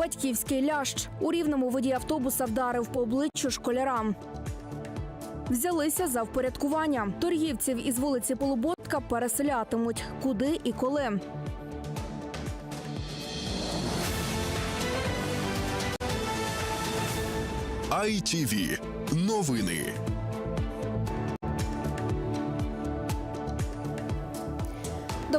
Батьківський лящ у рівному воді автобуса вдарив по обличчю школярам. Взялися за впорядкування. Торгівців із вулиці Полуботка переселятимуть. Куди і коли. ITV. Новини.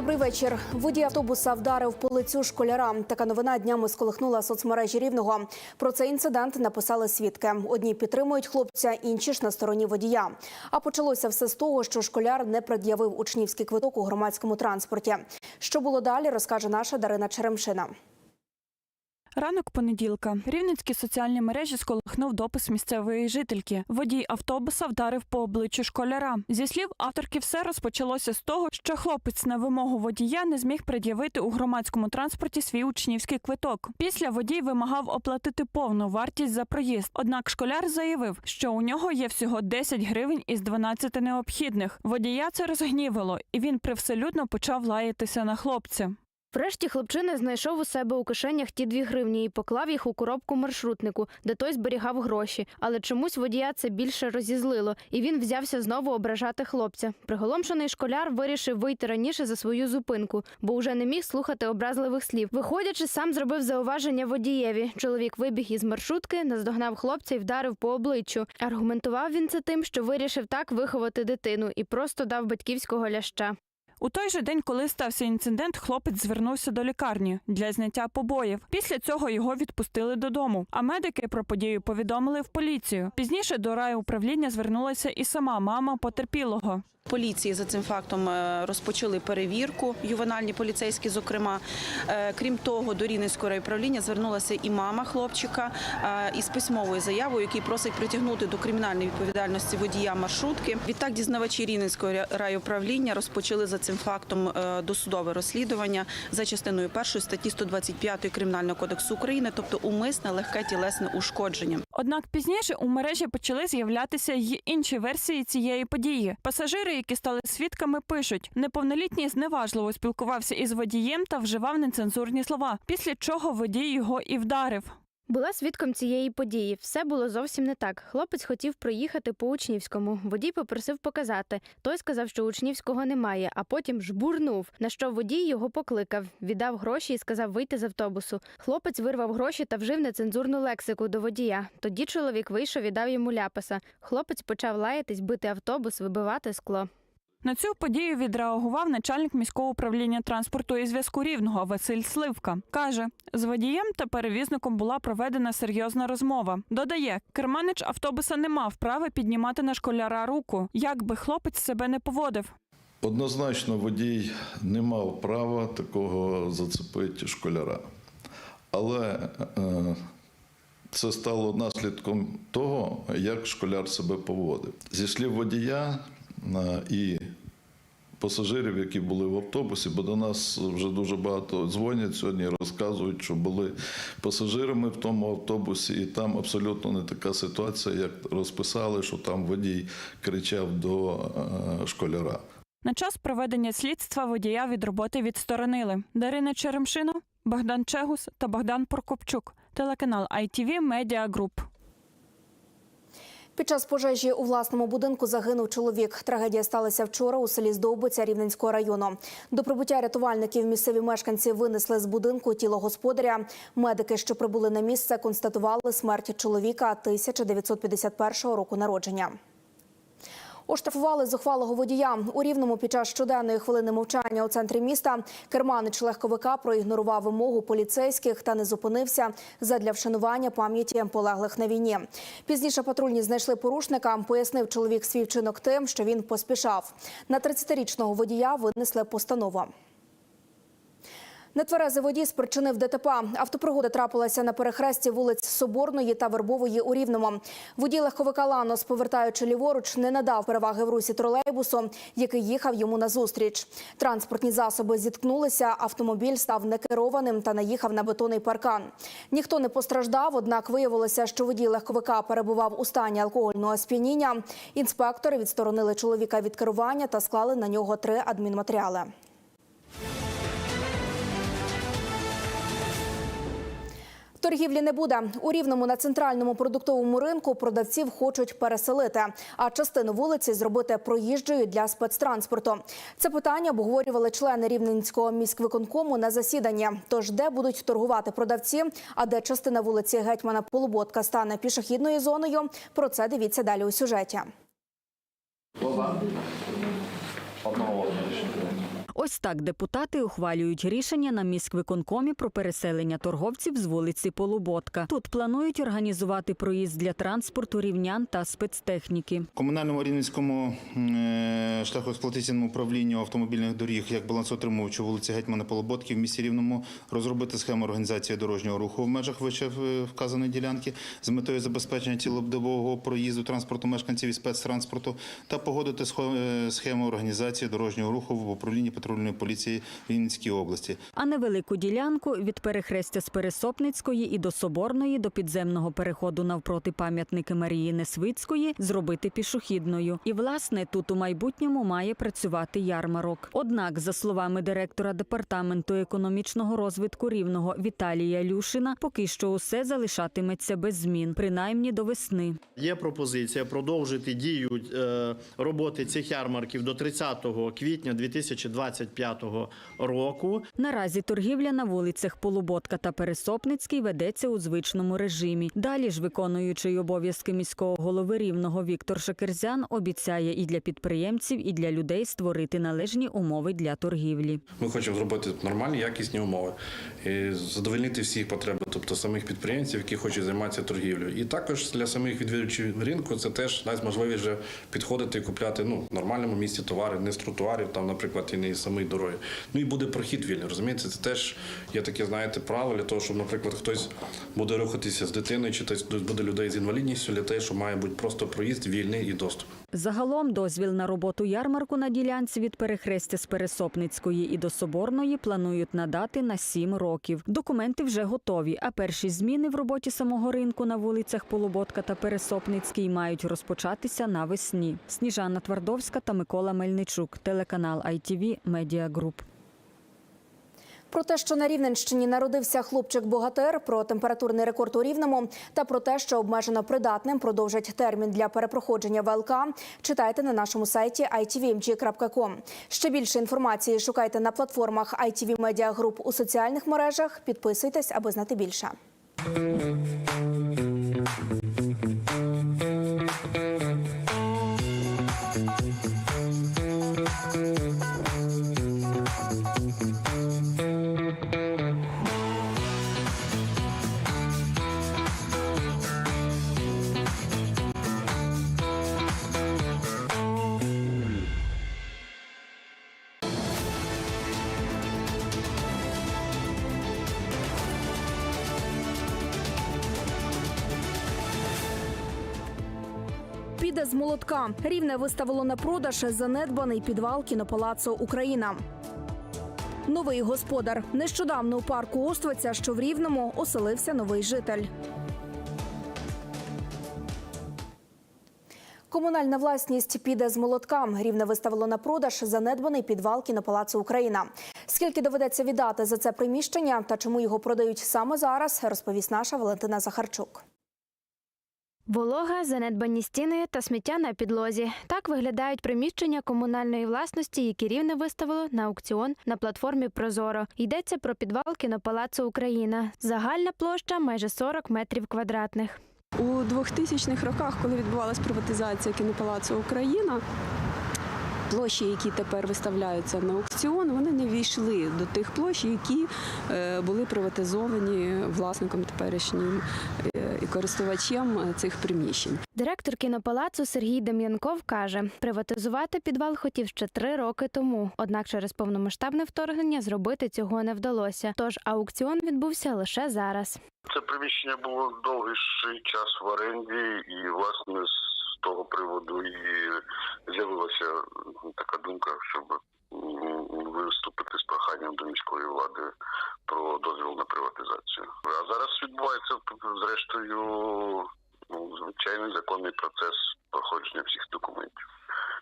Добрий вечір. Водій автобуса вдарив по лицю школяра. Така новина днями сколихнула соцмережі рівного. Про цей інцидент написали свідки. Одні підтримують хлопця, інші ж на стороні водія. А почалося все з того, що школяр не пред'явив учнівський квиток у громадському транспорті. Що було далі, розкаже наша Дарина Черемшина. Ранок понеділка. Рівненські соціальні мережі сколихнув допис місцевої жительки. Водій автобуса вдарив по обличчю школяра. Зі слів авторки, все розпочалося з того, що хлопець на вимогу водія не зміг пред'явити у громадському транспорті свій учнівський квиток. Після водій вимагав оплатити повну вартість за проїзд. Однак школяр заявив, що у нього є всього 10 гривень із 12 необхідних. Водія це розгнівало, і він привселюдно почав лаятися на хлопця. Врешті хлопчина знайшов у себе у кишенях ті дві гривні і поклав їх у коробку маршрутнику, де той зберігав гроші. Але чомусь водія це більше розізлило, і він взявся знову ображати хлопця. Приголомшений школяр вирішив вийти раніше за свою зупинку, бо вже не міг слухати образливих слів. Виходячи, сам зробив зауваження водієві. Чоловік вибіг із маршрутки, наздогнав хлопця і вдарив по обличчю. Аргументував він це тим, що вирішив так виховати дитину і просто дав батьківського ляща. У той же день, коли стався інцидент, хлопець звернувся до лікарні для зняття побоїв. Після цього його відпустили додому. А медики про подію повідомили в поліцію. Пізніше до райуправління звернулася і сама мама потерпілого. Поліції за цим фактом е, розпочали перевірку, ювенальні поліцейські, зокрема. Е, Крім того, до Рівненського райуправління звернулася і мама хлопчика е, із письмовою заявою, який просить притягнути до кримінальної відповідальності водія маршрутки. Відтак дізнавачі Рівненського райуправління розпочали за цим фактом досудове розслідування за частиною першої статті 125 Кримінального кодексу України, тобто умисне легке тілесне ушкодження. Однак пізніше у мережі почали з'являтися й інші версії цієї події. Пасажири, які стали свідками, пишуть: неповнолітній зневажливо спілкувався із водієм та вживав нецензурні слова. Після чого водій його і вдарив. Була свідком цієї події. Все було зовсім не так. Хлопець хотів проїхати по учнівському. Водій попросив показати. Той сказав, що учнівського немає, а потім жбурнув. На що водій його покликав, віддав гроші і сказав вийти з автобусу. Хлопець вирвав гроші та вжив нецензурну лексику до водія. Тоді чоловік вийшов і дав йому ляпаса. Хлопець почав лаятись, бити автобус, вибивати скло. На цю подію відреагував начальник міського управління транспорту і зв'язку рівного Василь Сливка. Каже, з водієм та перевізником була проведена серйозна розмова. Додає, керманич автобуса не мав права піднімати на школяра руку, як би хлопець себе не поводив. Однозначно, водій не мав права такого зацепити школяра. Але е, це стало наслідком того, як школяр себе поводив. Зі слів водія е, і пасажирів, які були в автобусі, бо до нас вже дуже багато дзвонять сьогодні, розказують, що були пасажирами в тому автобусі, і там абсолютно не така ситуація, як розписали, що там водій кричав до е, школяра. На час проведення слідства водія від роботи відсторонили. Дарина Черемшина, Богдан Чегус та Богдан Прокопчук. Телеканал ITV Media Group. Під час пожежі у власному будинку загинув чоловік. Трагедія сталася вчора у селі Здовбиця Рівненського району. До прибуття рятувальників місцеві мешканці винесли з будинку тіло господаря. Медики, що прибули на місце, констатували смерть чоловіка 1951 року народження. Оштрафували зухвалого водія у рівному під час щоденної хвилини мовчання у центрі міста. Керманич легковика проігнорував вимогу поліцейських та не зупинився задля вшанування пам'яті полеглих на війні. Пізніше патрульні знайшли порушника. Пояснив чоловік свій вчинок тим, що він поспішав. На 30-річного водія винесли постанову. Нетверезий водій спричинив ДТП. Автопригода трапилася на перехресті вулиць Соборної та Вербової у Рівному. Водій легковика Ланос, повертаючи ліворуч, не надав переваги в русі тролейбусу, який їхав йому назустріч. Транспортні засоби зіткнулися, автомобіль став некерованим та наїхав на бетонний паркан. Ніхто не постраждав, однак виявилося, що водій легковика перебував у стані алкогольного сп'яніння. Інспектори відсторонили чоловіка від керування та склали на нього три адмінматеріали. Торгівлі не буде. У Рівному на центральному продуктовому ринку продавців хочуть переселити, а частину вулиці зробити проїжджою для спецтранспорту. Це питання обговорювали члени Рівненського міськвиконкому на засіданні. Тож де будуть торгувати продавці, а де частина вулиці гетьмана Полуботка стане пішохідною зоною. Про це дивіться далі у сюжеті. Ось так депутати ухвалюють рішення на міськвиконкомі про переселення торговців з вулиці Полуботка. Тут планують організувати проїзд для транспорту рівнян та спецтехніки. Комунальному рівненському е, шляхоексплуатаційному управлінню автомобільних доріг як балансоутримувачу вулиці Гетьмана Полуботки в місті Рівному розробити схему організації дорожнього руху в межах вище е, вказаної ділянки з метою забезпечення цілодобового проїзду транспорту мешканців і спецтранспорту та погодити е, схему організації дорожнього руху в управлінні патрульної поліції Рівненській області. А невелику ділянку від перехрестя з Пересопницької і до Соборної до підземного переходу навпроти пам'ятники Марії Несвицької зробити пішохідною. І власне тут у майбутньому має працювати ярмарок. Однак, за словами директора департаменту економічного розвитку рівного Віталія Люшина, поки що усе залишатиметься без змін, принаймні до весни. Є пропозиція продовжити дію е, роботи цих ярмарків до 30 квітня 2025 року. Наразі торгівля на вулицях Полуботка та Пересопницький ведеться у звичному режимі. Далі ж виконуючий обов'язки міського голови рівного Віктор Шакерзян обіцяє і для підприємців, і для людей створити належні умови для торгівлі. Ми хочемо зробити нормальні, якісні умови, і задовольнити всіх потреб, тобто самих підприємців, які хочуть займатися торгівлею. І також для самих відвідувачів ринку це теж дасть можливість вже підходити і купляти ну, в нормальному місці товари, не з тротуарів, там, наприклад, і не з самої дороги. Ну і буде прохід вільний, розумієте? Це теж є таке, знаєте, право для того, щоб, наприклад, хтось буде рухатися з дитиною, чи хтось буде людей з інвалідністю, для того, що має бути просто проїзд вільний і доступ. Загалом дозвіл на роботу ярмарку на ділянці від перехрестя з Пересопницької і до Соборної планують надати на сім років. Документи вже готові, а перші зміни в роботі самого ринку на вулицях Полуботка та Пересопницький мають розпочатися навесні. Сніжана Твардовська та Микола Мельничук, телеканал ITV Media Group. Про те, що на Рівненщині народився хлопчик-богатир, про температурний рекорд у Рівному та про те, що обмежено придатним продовжать термін для перепроходження ВЛК, читайте на нашому сайті itvmg.com. Ще більше інформації шукайте на платформах ITV Media Group у соціальних мережах. Підписуйтесь, аби знати більше. З молотка. Рівне виставило на продаж занедбаний підвал кінопалацу Україна. Новий господар. Нещодавно у парку Оствиця, що в Рівному, оселився новий житель. Комунальна власність піде з молотка. Рівне виставило на продаж занедбаний підвал кінопалацу Україна. Скільки доведеться віддати за це приміщення та чому його продають саме зараз, розповість наша Валентина Захарчук. Волога, занедбані стіни та сміття на підлозі. Так виглядають приміщення комунальної власності, які рівне виставило на аукціон на платформі Прозоро. Йдеться про підвал кінопалацу Україна. Загальна площа майже 40 метрів квадратних. У 2000-х роках, коли відбувалася приватизація кінопалацу Україна, площі, які тепер виставляються на аукціон, вони не війшли до тих площ, які е, були приватизовані власником теперішнім е, і користувачем цих приміщень. Директор кінопалацу Сергій Дем'янков каже, приватизувати підвал хотів ще три роки тому. Однак через повномасштабне вторгнення зробити цього не вдалося. Тож аукціон відбувся лише зараз. Це приміщення було довгий час в оренді, і власне з того приводу і з'явилася така думка, щоб виступити з проханням до міської влади про дозвіл на приватизацію. А зараз відбувається зрештою ну, звичайний законний процес проходження всіх документів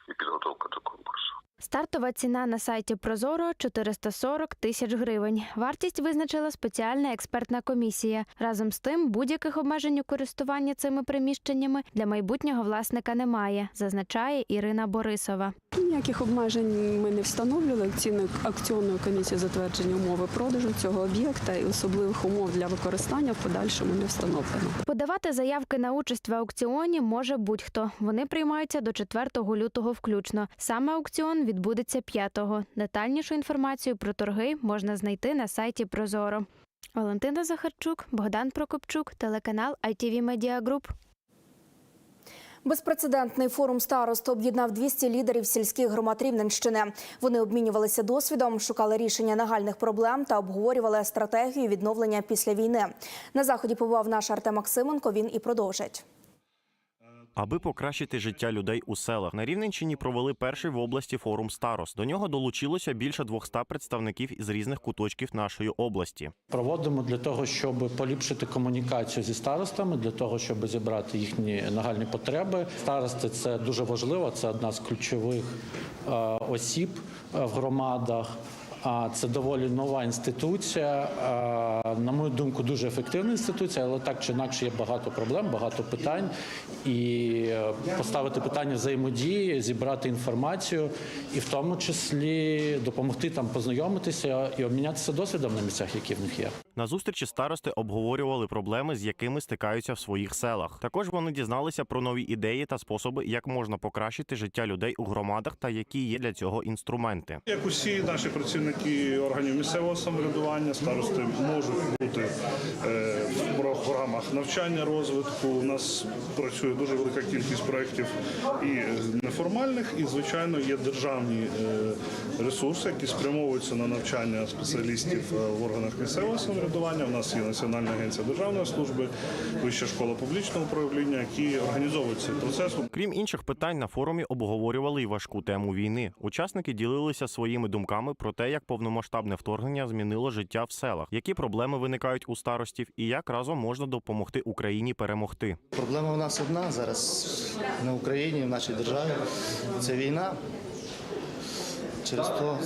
і підготовка до конкурсу. Стартова ціна на сайті Прозоро 440 тисяч гривень. Вартість визначила спеціальна експертна комісія. Разом з тим, будь-яких обмежень у користуванні цими приміщеннями для майбутнього власника немає, зазначає Ірина Борисова. Ніяких обмежень ми не встановлювали. Акційною акціонною комісією затвердження умови продажу цього об'єкта і особливих умов для використання в подальшому не встановлено. Подавати заявки на участь в аукціоні може будь-хто. Вони приймаються до 4 лютого включно. Саме аукціон відбудеться 5-го. Детальнішу інформацію про торги можна знайти на сайті Прозоро. Валентина Захарчук, Богдан Прокопчук, телеканал ITV Media Group. Безпрецедентний форум старост об'єднав 200 лідерів сільських громад Рівненщини. Вони обмінювалися досвідом, шукали рішення нагальних проблем та обговорювали стратегію відновлення після війни. На заході побував наш Артем Максименко. Він і продовжить. Аби покращити життя людей у селах, на Рівненщині провели перший в області форум старост. До нього долучилося більше 200 представників із різних куточків нашої області. Проводимо для того, щоб поліпшити комунікацію зі старостами, для того, щоб зібрати їхні нагальні потреби. Старости це дуже важливо. Це одна з ключових е, осіб е, в громадах. А це доволі нова інституція. На мою думку, дуже ефективна інституція, але так чи інакше є багато проблем, багато питань. І е, поставити питання взаємодії, зібрати інформацію, і в тому числі допомогти там познайомитися і обмінятися досвідом на місцях, які в них є. На зустрічі старости обговорювали проблеми, з якими стикаються в своїх селах. Також вони дізналися про нові ідеї та способи, як можна покращити життя людей у громадах та які є для цього інструменти. Як усі наші працівники органів місцевого самоврядування, старости можуть бути е, в програмах навчання, розвитку. У нас працює дуже велика кількість проєктів і неформальних, і звичайно є державні е, ресурси, які спрямовуються на навчання спеціалістів е, в органах місцевого самоврядування. У нас є Національна агенція державної служби, вища школа публічного управління, які організовують цей процес. Крім інших питань, на форумі обговорювали й важку тему війни. Учасники ділилися своїми думками про те, як повномасштабне вторгнення змінило життя в селах, які проблеми виникають у старостів, і як разом можна допомогти Україні перемогти. Проблема в нас одна зараз на Україні, в нашій державі. Це війна. Через то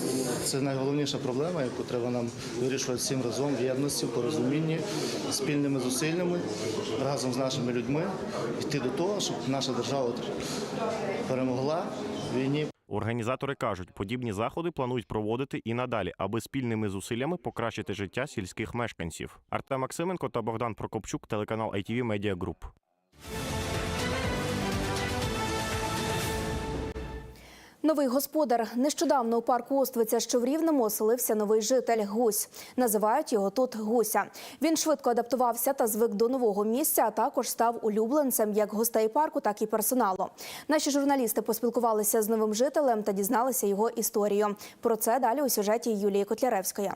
це найголовніша проблема, яку треба нам вирішувати всім разом в єдності, в порозумінні, спільними зусиллями, разом з нашими людьми йти до того, щоб наша держава перемогла війні. Організатори кажуть, подібні заходи планують проводити і надалі, аби спільними зусиллями покращити життя сільських мешканців. Артем Максименко та Богдан Прокопчук, телеканал ITV Media Group. Новий господар. Нещодавно у парку Оствиця, що в Рівному, оселився новий житель Гусь. Називають його тут Гуся. Він швидко адаптувався та звик до нового місця, а також став улюбленцем як гостей парку, так і персоналу. Наші журналісти поспілкувалися з новим жителем та дізналися його історію. Про це далі у сюжеті Юлії Котляревської.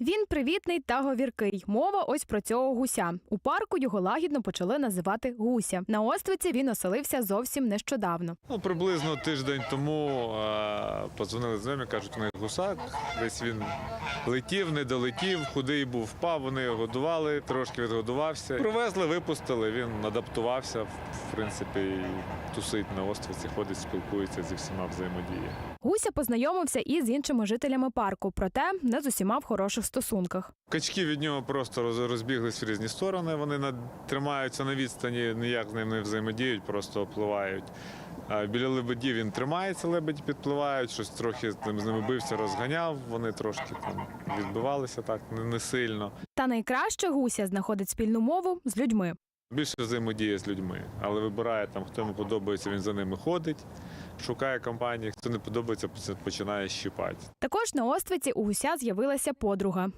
Він привітний та говіркий. Мова ось про цього гуся. У парку його лагідно почали називати гуся. На островці він оселився зовсім нещодавно. Ну, приблизно тиждень тому е, подзвонили знайомі, кажуть, у них гусак. Десь він летів, не долетів, худий був, впав, вони його годували, трошки відгодувався. Привезли, випустили, він адаптувався, в принципі, і тусить на островці, ходить, спілкується зі всіма взаємодіє. Гуся познайомився і з іншими жителями парку, проте не з усіма в хороших стосунках. Качки від нього просто роз- розбіглись в різні сторони. Вони на- тримаються на відстані, ніяк з ним не взаємодіють, просто опливають. Біля лебедів він тримається, лебеді підпливають, щось трохи з ним- з ними бився, розганяв. Вони трошки там відбивалися так, не, не сильно. Та найкраще гуся знаходить спільну мову з людьми. Більше взаємодіє з людьми, але вибирає там, хто йому подобається, він за ними ходить, шукає компанії, хто не подобається, починає щипати. Також на островці у гуся з'явилася подруга.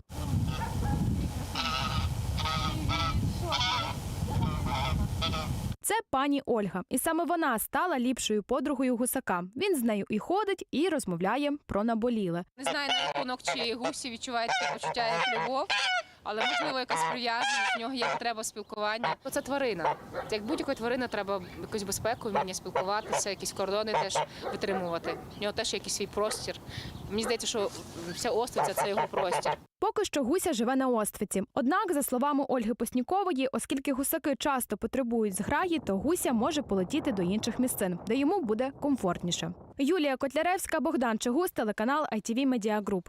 Це пані Ольга, і саме вона стала ліпшою подругою гусака. Він з нею і ходить, і розмовляє про наболіле. Не знаю на рахунок, чи гусі відчувають почуття як любов, але можливо якась прив'язаність, в нього є потреба спілкування. Ну, Це тварина. Як будь-якої тварини треба якусь безпеку, вміння спілкуватися, якісь кордони теж витримувати. В нього теж є якийсь свій простір. Мені здається, що вся Оствиця – це його простір. Поки що гуся живе на островці. Однак, за словами Ольги Поснікової, оскільки гусаки часто потребують зграї, то гуся може полетіти до інших місцин, де йому буде комфортніше. Юлія Котляревська, Богдан Чигус, телеканал ITV Media Group.